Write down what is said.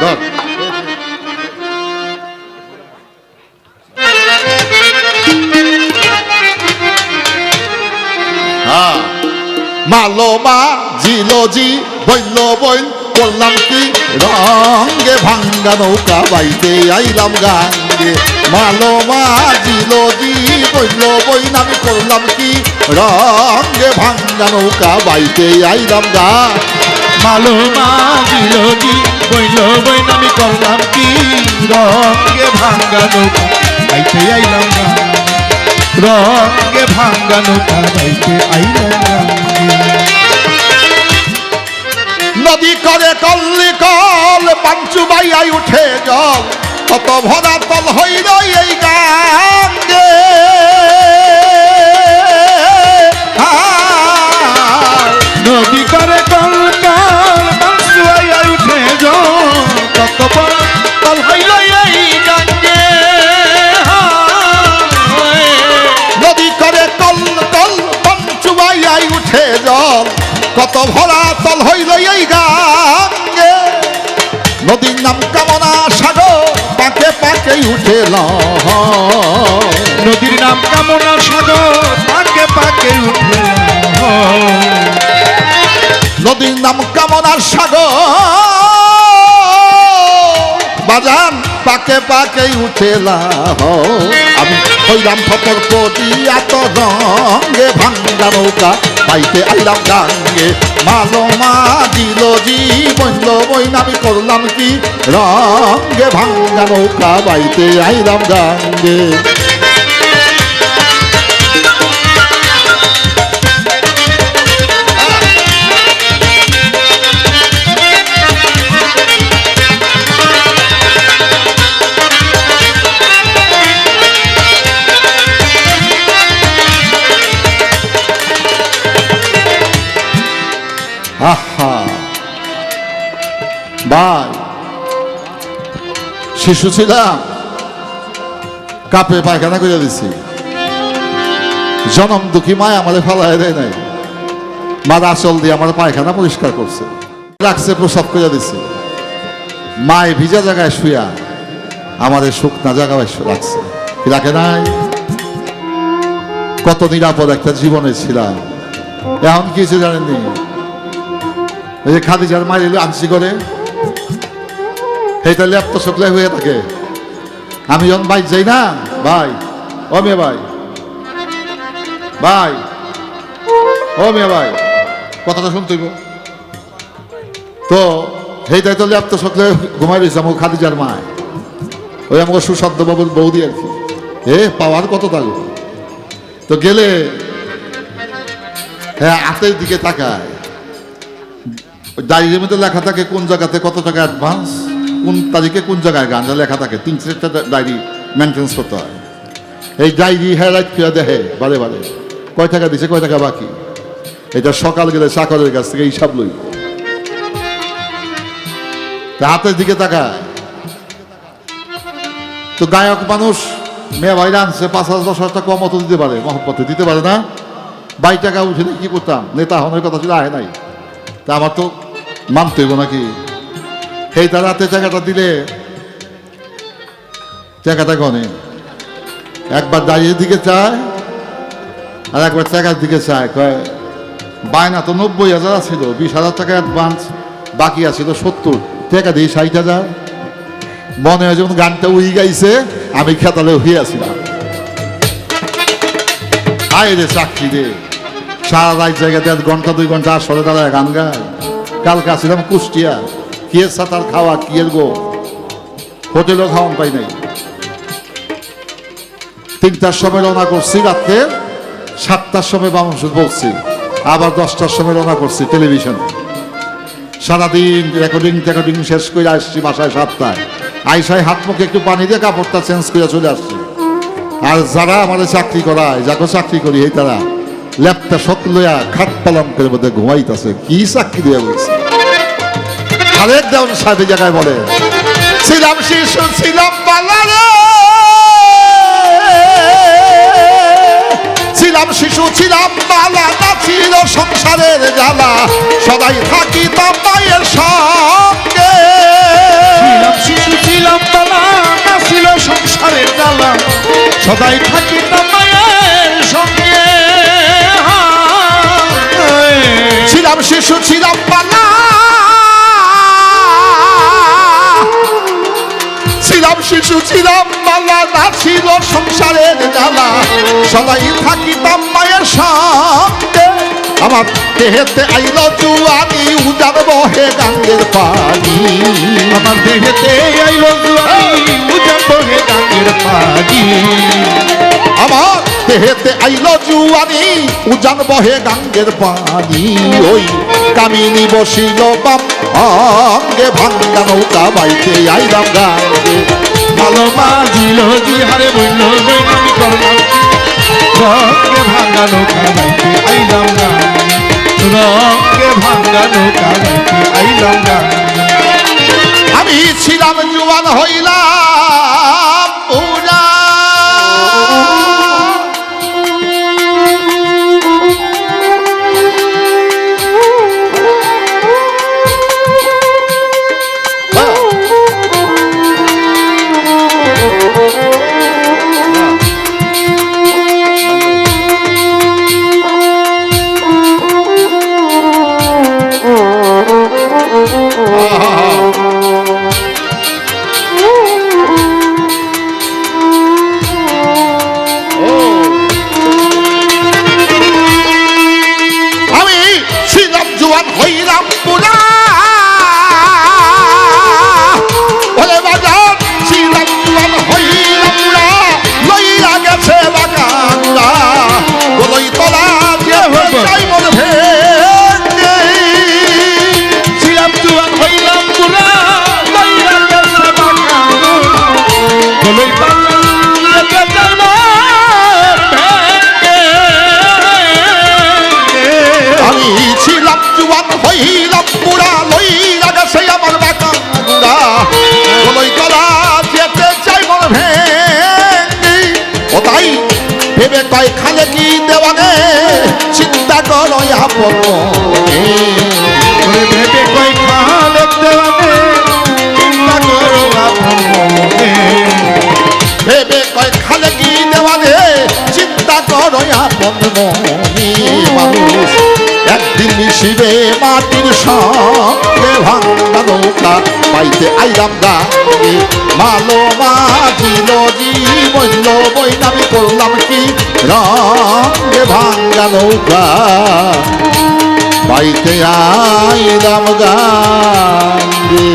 ধর হ্যাঁ মালো মা জিলো জি বইল বইল করলাম কি রঙ্গে ভাঙ্গা নৌকা বাইতে আইলাম গাঙ্গে মালো মা জিলো জি বইল বইল আমি করলাম কি রঙ্গে ভাঙ্গা নৌকা বাইতে আইলাম গান মালো মাগিল কি বইল বইন, আমি করলাম কি? রঙে ভাঙ্গা নৌকা আইতে আইলাম না। রঙে ভাঙ্গা নৌকা আইতে আইলাম না। নদী করে কল্লি কল, পাঞ্চু বাইয়াই উঠে জল, কত ভরা তল হইল এই হায়। কত ভরা তল হইল এই গাঙ্গে। নদীর নাম কামনা সাগর পাকে পাকে উঠে নদীর নাম কামনা সাগর পাকে পাকে উঠে নদীর নাম কামনার সাগর পাকে পাকে উঠেলা আমি হইলাম ফপর পটিয়া এত রঙে ভাঙ্গা নৌকা, পাইতে আইলাম গাঙ্গে মালো মা দিল জি বইল বইন আমি করলাম কি? রঙে ভাঙ্গা নৌকা বাইতে আইলাম গাঙ্গে শিশু ছিলাম। কাপে পায়খানা করে দিছি। জনম দুঃখী মায় আমাদের ফালাই দেয় নাই। মার আসল দিয়ে আমার পায়খানা পরিষ্কার করছে। রাখছে প্রসাব করে দিছে। মায় ভিজা জায়গায় শুয়া আমাদের শুকনা জায়গায় রাখছে। রাখে নাই? কত নিরাপদ একটা জীবনে ছিলাম। এখন কিছু জানেননি। এই যে খাদিজার মায়ের আনসি করে সেইটা ল্যাপটপ হয়ে থাকে। আমি যখন বাইক যাই না, ভাই, ও মেয়ে ভাই ভাই, ও মেয়ে ভাই, কথাটা শুনতেইব তো সেইটাই তো ল্যাপটপ সকলে ঘুমাই রয়েছে আমার খাদিজার মায়। ওই আমাকে সুশব্দ বাবুর বৌদি আর কি। এ, পাওয়ার কত তাগো তো গেলে হ্যাঁ হাতের দিকে তাকায়। ডায়েরির মধ্যে লেখা থাকে কোন জায়গাতে কত টাকা অ্যাডভান্স কোন তারিখে কোন জায়গায় গানটা লেখা থাকে, তিন চারটা ডায়েরি মেনটেন্স করতে হয়। এই ডায়েরি হেরাইট করে দেখে বারে বারে। কয় টাকা দিছে, কয় টাকা বাকি? এটা সকাল গেলে চাকরের কাছ থেকে হিসাব লই। হাতের দিকে তাকায়। তো গায়ক মানুষ, মেয়ে ভাইরা আনছে, পাঁচ হাজার, দশ হাজার টাকা কম অত দিতে পারে, মহব্বতে দিতে পারে না। বাই টাকা উঠে কি করতাম নেতা হনের কথা ছিল আহে নাই। তা আমার তো মানতে হইব নাকি? সেই তার রাতে টাকাটা দিলে? টাকাটা গনে। একবার দাঁড়িয়ে দিকে চায়, আর একবার টাকার দিকে চায়, কয়, বায়না তো নব্বই হাজার ছিল বিশ হাজার টাকা অ্যাডভান্স বাকি আছিল সত্তর। টাকা দিয়ে ষাট হাজার। মনে হয় যখন গানটা উই গাইছে, আমি খেতালে আসিলাম। আয় রে চাকরি রে। সারা রাত জায়গাতে ঘণ্টা, দুই ঘণ্টা আসলে দাঁড়ায় গান গায়। কালকে আসছিলাম কুষ্টিয়া। কি এর সাঁতার খাওয়া কি এর গো? হোটেলও খাওয়ান পাই নাই। তিনটার সময় রওনা করছি রাত্রে, সাতটার সময় বামন বলছি আবার দশটার সময় রওনা করছি টেলিভিশন। সারাদিন রেকর্ডিং টেকর্ডিং শেষ করে আসছি বাসায় সাতটায়। আইসায় হাত মুখে একটু পানি দিয়ে কাপড়টা চেঞ্জ করে চলে আসছি। আর যারা আমাদের চাকরি করায়, যাকে চাকরি করি, এই তারা ল্যাপটা শক লইয়া খাট করে মধ্যে ঘুমাইতেছে। কি চাকরি দিয়ে বলছে? খালেদ দেওয়ান সাহেব জায়গায় বলে ছিলাম শিশু ছিলাম বাঙালি ছিলাম শিশু ছিলাম বালা না ছিল সংসারের জ্বালা। সবাই থাকি তা মায়ের সঙ্গে। শিশু ছিলাম বালা না ছিল সংসারের জ্বালা। সবাই থাকি তা মায়ের সঙ্গে। ছিলাম শিশু ছিলাম বালা ছিলাম শিশু ছিলাম মালা না ছিল সংসারের জ্বালা। সবাই থাকিতাম মায়ের সঙ্গে আমার দেহেতে আইল জুয়ানি, উজান বহে গাঙ্গের পানি। আমার দেহেতে আইল জুয়ানি, উজান বহে গাঙ্গের পানি। আমার দেহেতে আইল জুয়ানি, উজান বহে গাঙ্গের পানি। ওই কামিনী বসিল বাম। অঙ্গে ভাঙ্গা নৌকা বাইতে আইলাম গাঙ্গে। ভালো মাঝিল জিহারে বইল করলাম। ভাঙ্গা নৌকা গাইতে আইলাম রঙে ভাঙ্গা নৌকা গাইতে আইলাম না আমি ছিলাম জুয়ান হইলাম। হইলাম পুরা ভেবে কয় খালে কি দেওয়ানে? চিন্তা করো আপন ভেবে কই খালে দেওয়ানে? চিন্তা করো আপন ভেবে কয় খালে কি দেওয়ানে? চিন্তা করো আপন মনে মানুষ একদিন মিশিবে মাটির সঙ্গে ভাঙ্গা নৌকা পাইতে আইলাম গাঙ্গে মালো মাঝিল জীবন বইনামি করলাম কি রঙ্গে ভাঙ্গা নৌকা পাইতে আইলাম গাঙ্গে